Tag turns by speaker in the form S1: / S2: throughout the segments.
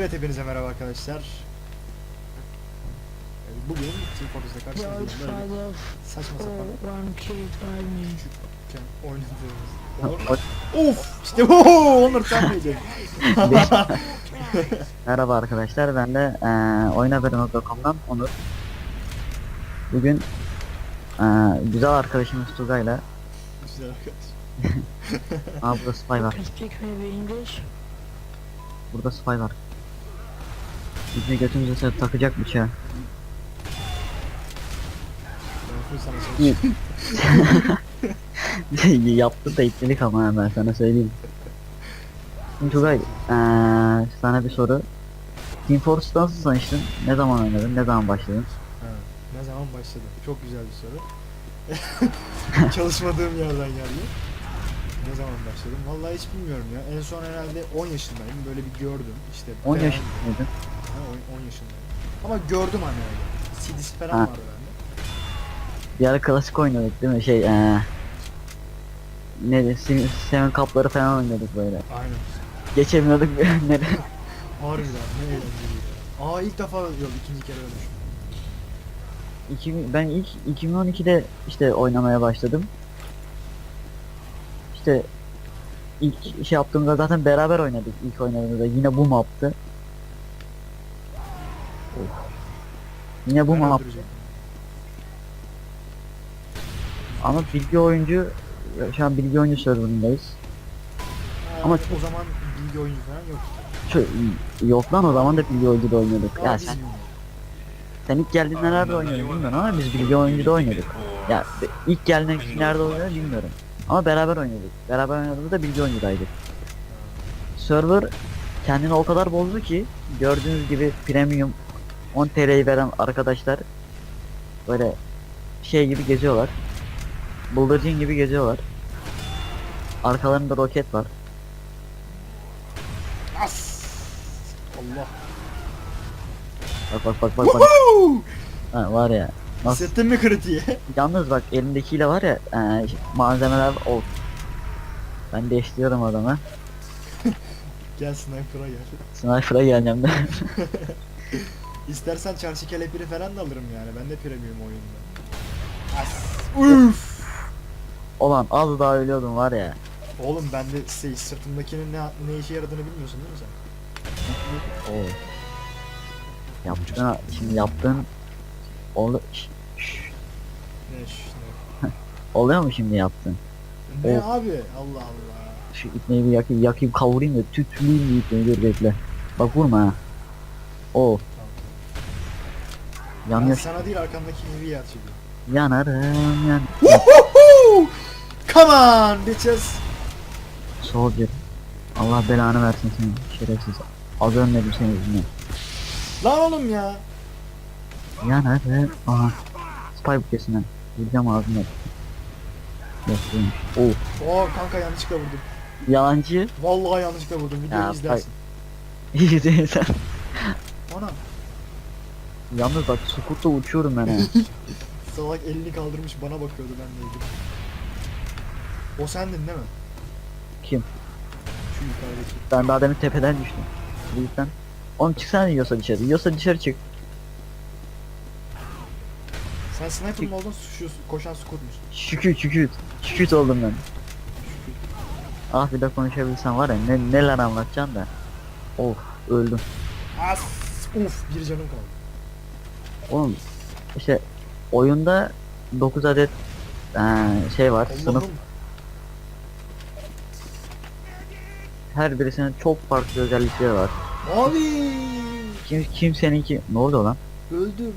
S1: Evet hepinize merhaba arkadaşlar. Bugün Team Fortress'ta karşınızda böyle saçma sapan
S2: by me.
S1: küçükken oynadığımız. Of! İşte bu Onur sen miydin?
S3: Merhaba arkadaşlar ben de eee oyunhaberi.com'dan Onur. Bugün eee güzel arkadaşımız Tugay'la
S1: Güzel arkadaş.
S3: Aa burada spy var. Burada spy var. Bizi götümüze sen takacak bir şey. Yaptı da ipledik ama ben sana söyleyeyim. Şimdi Tugay eee sana bir soru. Team Fortress'ta nasıl tanıştın? Ne zaman oynadın? Ne zaman başladın?
S1: Ha, ne zaman başladı? Çok güzel bir soru. Çalışmadığım yerden geldi. Ne zaman başladım? Vallahi hiç bilmiyorum ya. En son herhalde 10 yaşındayım. Böyle bir gördüm. İşte
S3: 10
S1: beğendim.
S3: yaşındaydın.
S1: Ha, 10, 10 yaşındayım. Ama gördüm hani öyle. CD'si falan
S3: Ha.
S1: vardı bende.
S3: Bir ara klasik oynadık değil mi? Şey eee ne de Sim- Seven Cup'ları falan oynuyorduk böyle.
S1: Aynen.
S3: Geçemiyorduk nereye.
S1: Harbiden ne eğlenceli ya. Aa ilk defa yok ikinci kere ölmüşüm.
S3: İki- ben ilk 2012'de işte oynamaya başladım. İşte ilk şey yaptığımda zaten beraber oynadık ilk oynadığımızda yine bu maptı. Yine bu map ama bilgi oyuncu şu an bilgi oyuncu serverındayız.
S1: Ha,
S3: Ama-
S1: o zaman bilgi oyuncu falan yok.
S3: Şu, yok lan o zaman da bilgi oyuncu da oynuyorduk. Ya sen, sen ilk geldiğinde nerede oynuyordun bilmiyorum ama biz bilgi oyuncu da oynuyorduk. Ya ilk geldiğinde kişi nerede oynuyor bilmiyorum. Ama beraber oynuyorduk. Beraber oynadığımızda bilgi oyuncudaydık. Server kendini o kadar bozdu ki gördüğünüz gibi premium 10 TL'yi veren arkadaşlar böyle şey gibi geziyorlar. Bıldırcın gibi geziyorlar. Arkalarında roket var.
S1: As! Allah.
S3: Bak bak bak bak bak.
S1: Woohoo!
S3: Ha, var ya. Nasıl?
S1: Hissettin mi kritiği?
S3: Yalnız bak elindekiyle var ya eee, malzemeler of. Ben değiştiriyorum adamı.
S1: Gel sniper'a gel.
S3: Sniper'a geleceğim de.
S1: İstersen çarşı kelepiri falan da alırım yani. Ben de premium oyunda. As! Uf!
S3: Olan az daha ölüyordum var ya.
S1: Oğlum ben de şey, sırtımdakinin ne, ne işe yaradığını bilmiyorsun değil mi sen?
S3: Oo. Yaptığın şimdi yaptığın Şş, şş.
S1: Ne
S3: oluyor mu şimdi yaptın?
S1: Ne
S3: Of.
S1: abi? Allah Allah.
S3: Şu ipneyi bir yakayım, yakayım kavurayım da tütüleyim bir ipneyi dur bekle. Bak vurma ha. O.
S1: Ben
S3: yanıyor.
S1: sana değil arkandaki heavy at şimdi.
S3: Yanarım yan.
S1: Woohoo! Come on bitches!
S3: Soldier. Allah belanı versin seni şerefsiz. Az ölmedim senin yüzünden.
S1: Lan oğlum ya!
S3: Yanarım. Aha. Spy bu kesinden. Vuracağım ağzına. Yaşlıymış. Oh.
S1: Oo kanka yanlışlıkla vurdum.
S3: Yalancı.
S1: Vallahi yanlışlıkla vurdum. Videoyu
S3: Ya,
S1: izlersin.
S3: İyi değil sen.
S1: Ana
S3: Yalnız bak Sukut'ta uçuyorum ben
S1: salak elini kaldırmış bana bakıyordu ben de ilgili. O sendin değil mi?
S3: Kim?
S1: Şu yukarıdaki.
S3: Ben daha demin tepeden düştüm. Lütfen. Oğlum çıksana yiyorsa dışarı. Yiyorsa dışarı çık.
S1: Sen sniper mı oldun şu koşan squad musun?
S3: Şükür şükür. Şükür oldum ben. Ah bir de konuşabilsem var ya ne, neler anlatacaksın da. Of öldüm.
S1: As! Uf bir canım kaldı.
S3: Oğlum işte oyunda 9 adet eee, şey var sınıf
S1: Allah'ım.
S3: her birisinin çok farklı özellikleri var.
S1: Abi!
S3: Kim kimseninki ne oldu lan?
S1: Öldüm.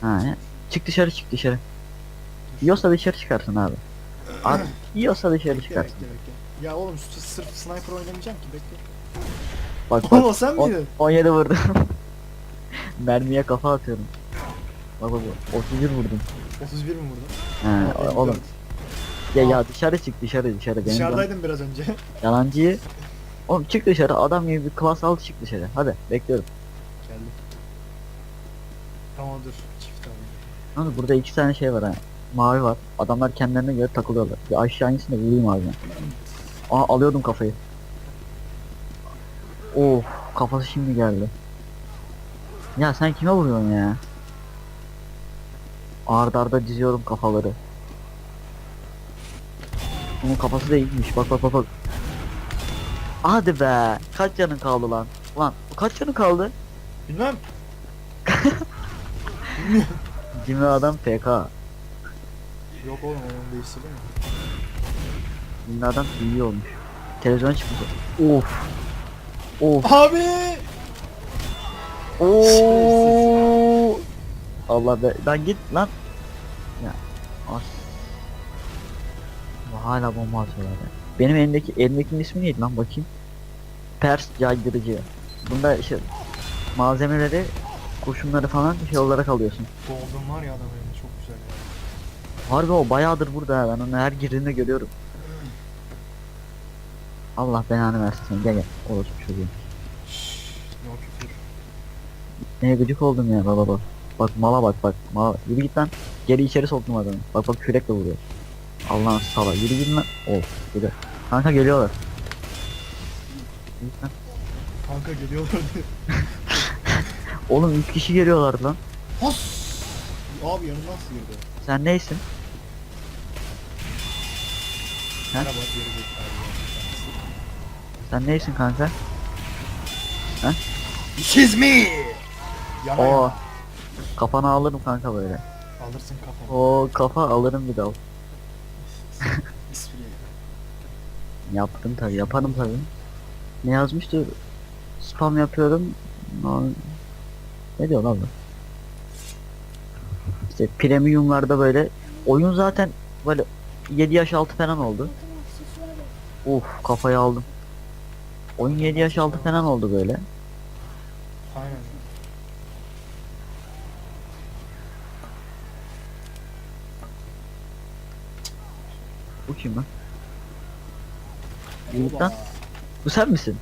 S3: Ha ne? Çık dışarı çık dışarı. Yiyorsa dışarı çıkarsın abi. Abi yiyorsa dışarı çıkarsın.
S1: bekle bekle. Ya oğlum sırf sniper oynamayacağım ki bekle.
S3: Bak
S1: Oğlum
S3: bak
S1: o sen miydin?
S3: 17 vurdum. Mermiye kafa atıyorum. Bak bak bak 31 vurdum.
S1: 31 mi vurdun?
S3: Ha,
S1: Aa,
S3: oğlum
S1: 54.
S3: ya ya dışarı çık dışarı dışarı. Benim
S1: Dışarıdaydım biraz önce.
S3: Yalancıyı. Oğlum çık dışarı adam gibi bir klas al çık dışarı. Hadi bekliyorum.
S1: Geldim. Tamam dur. Çift abi.
S3: Yalnız burada iki tane şey var ha. Mavi var. Adamlar kendilerine göre takılıyorlar. Bir aşağı insin de vurayım abi ben. Aa alıyordum kafayı. Of kafası şimdi geldi. Ya sen kime vuruyorsun ya? Arda arda diziyorum kafaları. Bunun kafası da iyiymiş. Bak bak bak bak. Hadi be. Kaç canın kaldı lan? Lan kaç canın kaldı?
S1: Bilmem.
S3: Cimri adam PK.
S1: Yok oğlum onu değiştirdin mi?
S3: Cimri adam iyi olmuş. Televizyon çıkmış. Of. Of.
S1: Abi!
S3: Oo. Allah be. Lan git lan. Ya. As. Ya Hala bomba atıyorlar ya. Benim elimdeki elimdekinin ismi neydi lan bakayım. Pers caydırıcı. Bunda işte malzemeleri, kurşunları falan şey olarak alıyorsun.
S1: Doldum var ya adam elinde çok güzel ya.
S3: Harbi o bayağıdır burada ha, ben onu her girdiğinde görüyorum. Allah belanı versin gel gel. Orospu çocuğum.
S1: No küfür.
S3: Neye gıcık oldum ya baba bak. Bak mala bak bak mala bak. Yürü git lan. Geri içeri soktum adamı. Bak bak kürekle vuruyor. Allah'ın sala. Yürü git lan. Of yürü. Kanka geliyorlar. Yürü git lan.
S1: Kanka geliyorlar.
S3: Oğlum 3 kişi geliyorlar lan.
S1: Has! Abi yanımdan sıyırdı.
S3: Sen neysin?
S1: Merhaba geri zekalı ya.
S3: Sen neysin kanka?
S1: This is me! Yana
S3: Oo. Kafana alırım kanka böyle.
S1: Alırsın kafamı.
S3: O kafa alırım bir dal. Yaptım tabi yaparım tabi. Ne yazmıştı? Spam yapıyorum. No- Ne diyor lan bu? İşte premiumlarda böyle oyun zaten böyle 7 yaş altı falan oldu. Uf kafayı aldım. Oyun 7 yaş altı falan oldu böyle.
S1: Aynen.
S3: Lan? Yürü lan. Bu sen misin?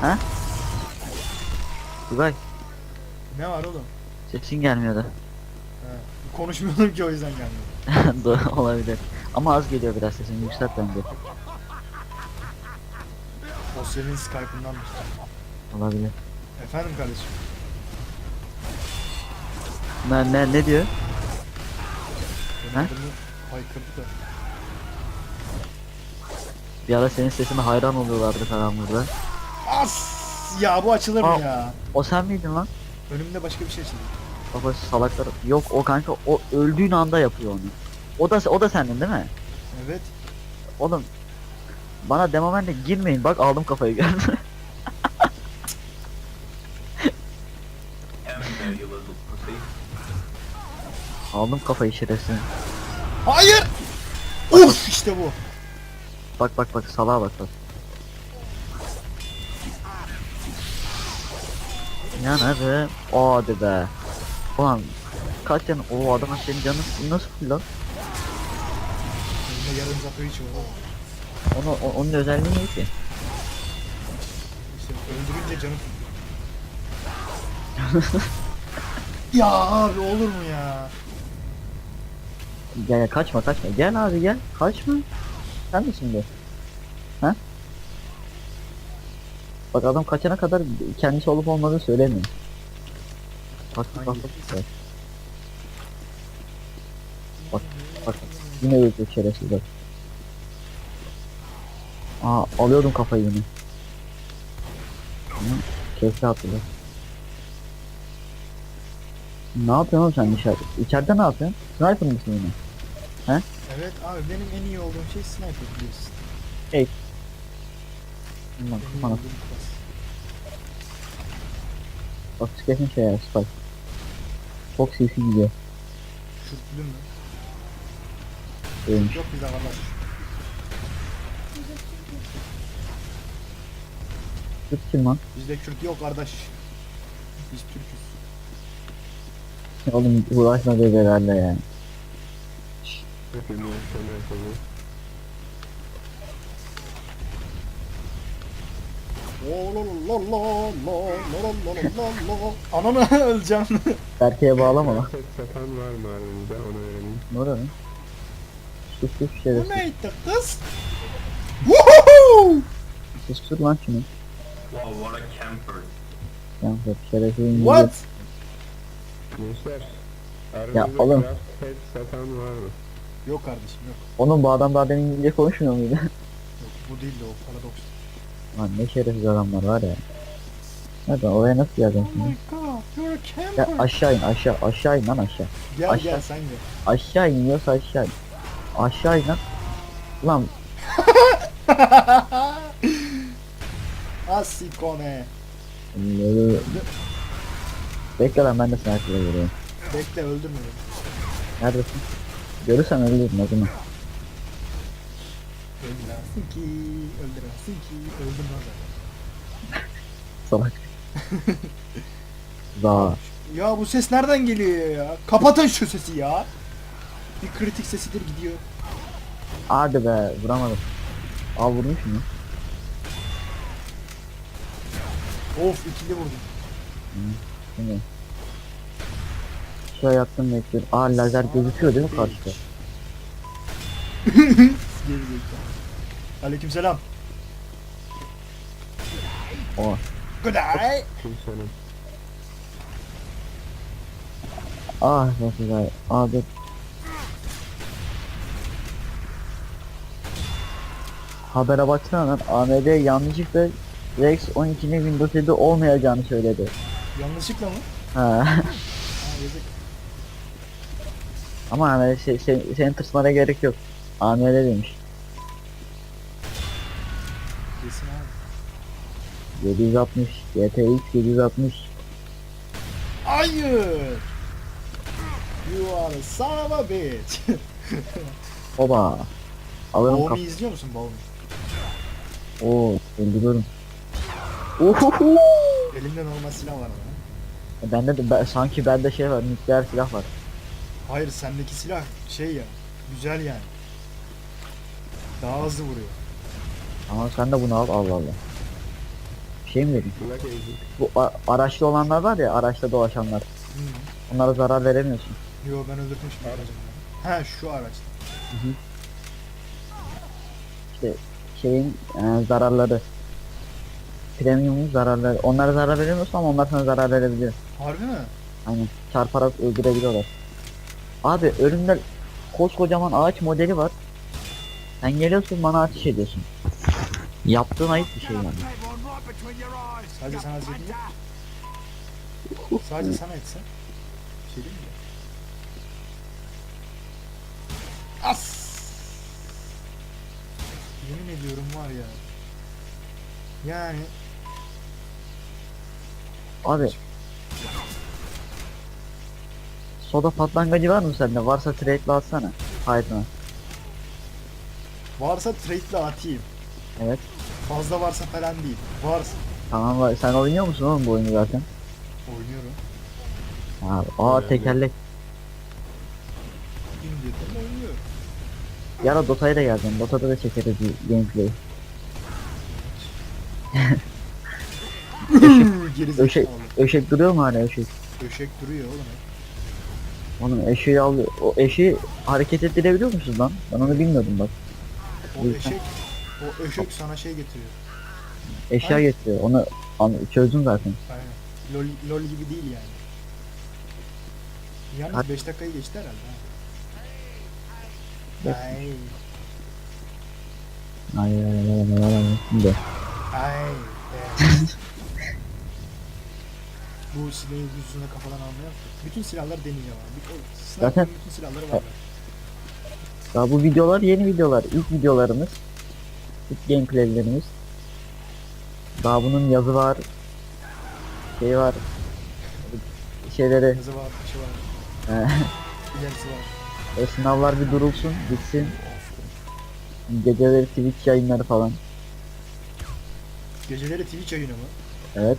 S3: Ha? Tugay
S1: Ne var oğlum?
S3: sesin gelmiyordu.
S1: He. Konuşmuyordum ki o yüzden gelmiyor.
S3: Doğru olabilir. Ama az geliyor biraz sesin yükselt bence.
S1: O senin Skype'ındanmış.
S3: Olabilir.
S1: Efendim kardeşim.
S3: Ne ne ne diyor?
S1: Benim adımı haykırdı da.
S3: Bir ara senin sesine hayran oluyorlardı falan burada.
S1: As! Ya bu açılır mı
S3: Aa.
S1: ya?
S3: O sen miydin lan?
S1: Önümde başka bir şey açıldı.
S3: Baba salaklar. Yok o kanka o öldüğün anda yapıyor onu. O da o da sendin değil mi?
S1: Evet.
S3: Oğlum bana demomente girmeyin bak aldım kafayı gel. aldım kafayı şerefsiz.
S1: Hayır! Uf işte bu.
S3: Bak bak bak salağa bak bak. Yanarım. O hadi be. Ulan kaç canı? O adamın senin canı nasıl full lan?
S1: Önümde yarım zatı içiyor oğlum.
S3: Onu, o- onun özelliği ne ki?
S1: İşte öldürünce canım. ya abi olur mu ya?
S3: Gel kaçma kaçma. Gel abi gel. Kaçma. Sen misin bu? Ha? Bak adam kaçana kadar kendisi olup olmadığını söylemiyor. Bak bak bak. Bak bak. Yine öldü şerefsiz bak. Aa alıyordum kafayı yine. Keyifli atıldı. Ne yapıyorsun oğlum sen dışarı? İçeride ne yapıyorsun? Sniper mısın yine?
S1: Evet abi benim en iyi olduğum şey sniper biliyorsun. Benim iyi
S3: kafana bak kesin şey ya Spike. Çok CC gidiyor.
S1: Şürtlü mü?
S3: Ölmüş.
S1: Yok bizde kardeş.
S3: Kürt kim lan?
S1: Bizde Kürt yok kardeş. Biz Türk'üz.
S3: Oğlum uğraşma bebelerle yani.
S1: Geliyor sana yakalıyor. Ananı öleceğim.
S3: Erkeğe bağlama lan.
S4: Tek satan var mı aranızda onu öğreneyim.
S3: Ne oluyor lan? Sus sus
S1: Bu
S3: şerefsiz.
S1: neydi kız? Woohoo!
S3: Sustur lan şunu.
S5: Wow, what a camper.
S3: Sen şerefsiz.
S1: What?
S4: Gençler. Aranızda
S3: oğlum.
S4: biraz satan var mı?
S1: Yok kardeşim yok.
S3: Oğlum bu adam daha demin İngilizce konuşmuyor muydu?
S1: Yok bu değil de o paradoks.
S3: Lan ne şerefsiz adamlar var ya. Nereden oraya nasıl geldin
S1: Oh my
S3: şimdi?
S1: god, you're a
S3: Ya
S1: camper.
S3: aşağı in aşağı aşağı in lan aşağı.
S1: Gel
S3: aşağı.
S1: gel sen gel.
S3: Aşağı iniyorsa aşağı in. Aşağı in lan. Ulan
S1: Asikone.
S3: Öldü. Bekle lan ben de sniper'la görüyorum.
S1: Bekle öldürme beni.
S3: Neredesin? Görürsen ölürdün o zaman.
S1: Öldüremezsin ki, öldüremezsin ki, öldüm.
S3: Salak. Daha.
S1: Ya bu ses nereden geliyor ya? Kapatın şu sesi ya. Bir kritik sesidir gidiyor.
S3: Hadi be vuramadım. Al vurmuş mu?
S1: Of ikili vurdum.
S3: Şimdi. Şöyle yaptım bekliyorum. Aa lazer gözüküyor değil mi karşıda?
S1: Geri zekalı. Aleykümselam.
S3: O.
S1: Good day.
S4: Kimsenin.
S3: Ah nasıl güzel. Aa dur. Habere baksana lan AMD yanlışlıkla Rex 12'nin Windows 7 olmayacağını söyledi.
S1: Yanlışlıkla mı?
S3: Ha. Ama hani şey, şey, senin tırsmana gerek yok. AMD demiş.
S1: Kesin abi.
S3: 760 GTX 760
S1: Hayır. You are a son of a bitch.
S3: Oba. Alırım kap.
S1: izliyor musun Boğum'u?
S3: Oo, öldürüyorum. Uhuhu.
S1: Elimde normal silah var ama.
S3: Bende de ben, sanki bende şey var, nükleer silah var.
S1: Hayır sendeki silah şey ya. Güzel yani. Daha hızlı vuruyor.
S3: Ama sen de bunu al, Allah Allah. Bir şey mi dedin? Bu a- araçlı olanlar var ya, araçta dolaşanlar. Onlara zarar veremiyorsun.
S1: Yo ben öldürdüm şimdi aracımı. Ha şu araç.
S3: İşte şeyin e, zararları. Premium'un zararları. Onlara zarar veremiyorsun ama onlar sana zarar verebiliyor.
S1: Harbi mi?
S3: Aynen. Çarparak öldürebiliyorlar. Abi önümde koskocaman ağaç modeli var. Sen geliyorsun bana ateş ediyorsun. Yaptığın ayıp bir şey yani.
S1: Sadece sana zehir Sadece sana etse. Bir şey değil mi? As! Yemin ediyorum var ya. Yani
S3: Abi. Soda patlangacı var mı sende? Varsa trade'le atsana. Haydi.
S1: varsa trade'le atayım.
S3: Evet.
S1: Fazla varsa falan değil. Varsa.
S3: Tamam var. Sen oynuyor musun oğlum bu oyunu zaten?
S1: Oynuyorum.
S3: Abi, aa tekerlek.
S1: İndirdim oynuyorum.
S3: Yara Dota'ya da geleceğim. Dota'da da çekeriz bir gameplay. Öşek,
S1: zekalı.
S3: öşek duruyor mu hala öşek?
S1: Döşek duruyor oğlum.
S3: Onun eşeği al, o eşeği hareket ettirebiliyor musunuz lan? Ben onu bilmiyordum bak.
S1: O
S3: Lütfen.
S1: eşek, o eşek sana şey getiriyor.
S3: Eşya
S1: Ay.
S3: getiriyor. Onu an- çözdüm zaten.
S1: Aynen. LOL, LOL gibi değil yani. Yalnız
S3: Kat-
S1: 5 dakikayı geçti herhalde ha. Ay,
S3: Ay ay ay ay ay ay. Şimdi.
S1: ay. Bu silahı yüzüne kafadan almaya bütün silahlar deneyeceğim abi. Bir- sniper'ın
S3: Zaten-
S1: bütün silahları var.
S3: Daha bu videolar yeni videolar. İlk videolarımız. İlk gameplaylerimiz. Daha bunun yazı var. Şey var. Şeyleri
S1: Yazı var, dışı var,
S3: e,
S1: ilerisi var.
S3: o sınavlar bir durulsun, bitsin. Geceleri Twitch yayınları falan.
S1: Geceleri Twitch yayını mı?
S3: Evet.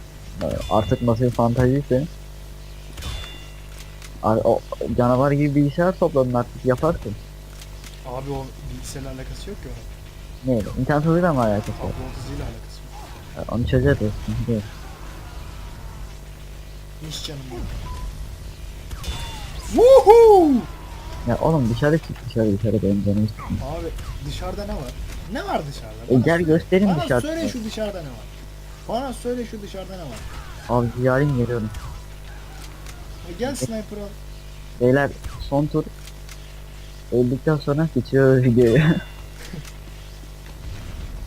S3: Artık nasıl bir fantaziyse. O canavar gibi bilgisayar topladın artık yaparsın.
S1: Abi o bilgisayarla alakası yok ki onun.
S3: Ne? İnternet hızıyla mı alakası var?
S1: Upload hızıyla alakası yok.
S3: Onu çözeriz. yok.
S1: İş canım benim. Woohoo!
S3: Ya oğlum dışarı çık dışarı dışarı benim canım.
S1: Abi dışarıda ne var? Ne var dışarıda?
S3: E gel
S1: söyle.
S3: göstereyim
S1: Bana
S3: dışarıda.
S1: söyle şu dışarıda ne var? Bana söyle şu dışarıda ne var?
S3: Abi yarın geliyorum.
S1: E gel sniper al.
S3: Beyler son tur. Öldükten sonra bitiriyoruz videoyu.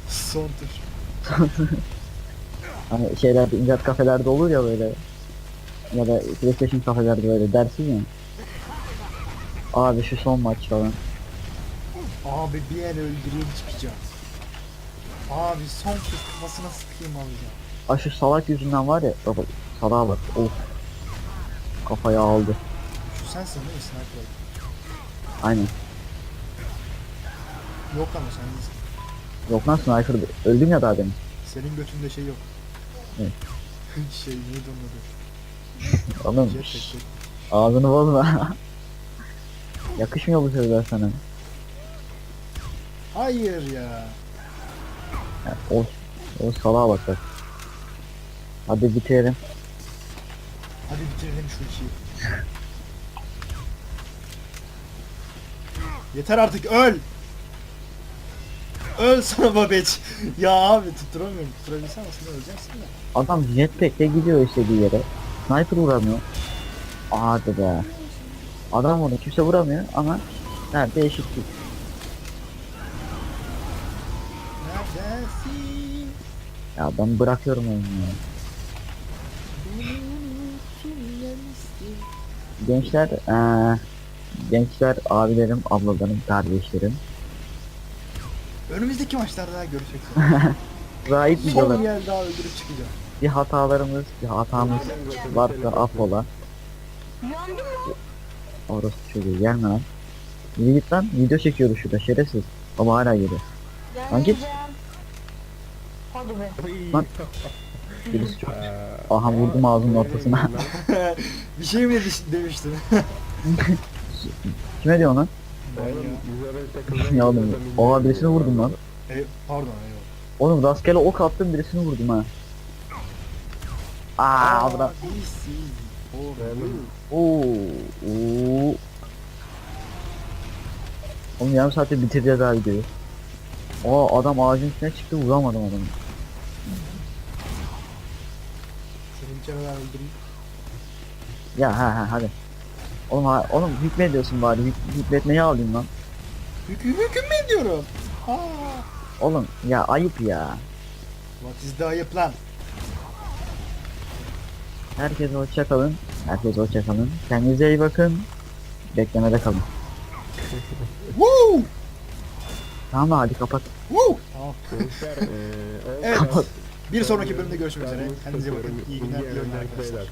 S1: Son tur.
S3: hani şeylerde internet kafelerde olur ya böyle. Ya da PlayStation kafelerde böyle dersin ya. Abi şu son maç falan.
S1: Abi bir el öldüreyim çıkacağım. Abi son kafasına sıkayım alacağım.
S3: Aa şu salak yüzünden var ya. Baba salağa bak. Of. Kafayı aldı.
S1: Şu sensin değil mi sniper?
S3: Aynen.
S1: Yok ama sen değilsin.
S3: Yok lan sniper öldüm ya daha demin.
S1: Senin götünde şey yok.
S3: Evet.
S1: şey neydi onun adı?
S3: Oğlum ağzını bozma. Yakışmıyor bu sözler sana.
S1: Hayır ya.
S3: O, o salağa bak bak. Hadi bitirelim.
S1: Hadi bitirelim şu işi. Yeter artık öl. Öl sana babeç. ya abi tutturamıyorum. Tutturabilsem aslında öleceksin de.
S3: Adam jetpack'le gidiyor istediği yere. Sniper vuramıyor. Hadi be. Adam onu kimse vuramıyor ama nerede eşitlik.
S1: Neredesin?
S3: Ya ben bırakıyorum oyunu ya. Gençler, eee gençler, abilerim, ablalarım, kardeşlerim.
S1: Önümüzdeki maçlarda görüşmek üzere.
S3: Zahit
S1: Son yer daha öldürüp çıkacağım.
S3: Bir hatalarımız, bir hatamız varsa affola. Orası çocuğu gelme lan. Git lan, video çekiyordu şurada şerefsiz. Ama hala geliyor. Lan git.
S2: Hadi be.
S3: Lan. Birisi çok. Aha vurdum ağzının ortasına.
S1: bir şey mi de- demiştin?
S3: Kime diyorsun lan?
S1: ya.
S3: Oğlum, oha birisini vurdum lan.
S1: E, pardon eyvallah.
S3: Oğlum rastgele ok attım birisini vurdum ha. Aa, bırak.
S4: Beğendim.
S3: Oo, oo. Oğlum yarım saatte bitireceğiz abi videoyu. Aa adam ağacın üstüne çıktı vuramadım adamı.
S1: Öldüreyim.
S3: Ya ha ha hadi. Oğlum ha, oğlum hükmediyorsun bari hük, hükmetmeyi alayım lan.
S1: Hüküm hüküm mü ediyorum? Aa.
S3: Oğlum ya ayıp ya.
S1: What is the ayıp lan?
S3: Herkese hoşça kalın. Herkese hoşça kalın. Kendinize iyi bakın. Beklemede kalın.
S1: Woo!
S3: Tamam mı hadi kapat.
S1: Woo! Tamam. Evet.
S4: Kapat.
S1: Bir sonraki bölümde görüşmek üzere. Kendinize bakın. İyi günler,
S4: Beyler.
S1: arkadaşlar.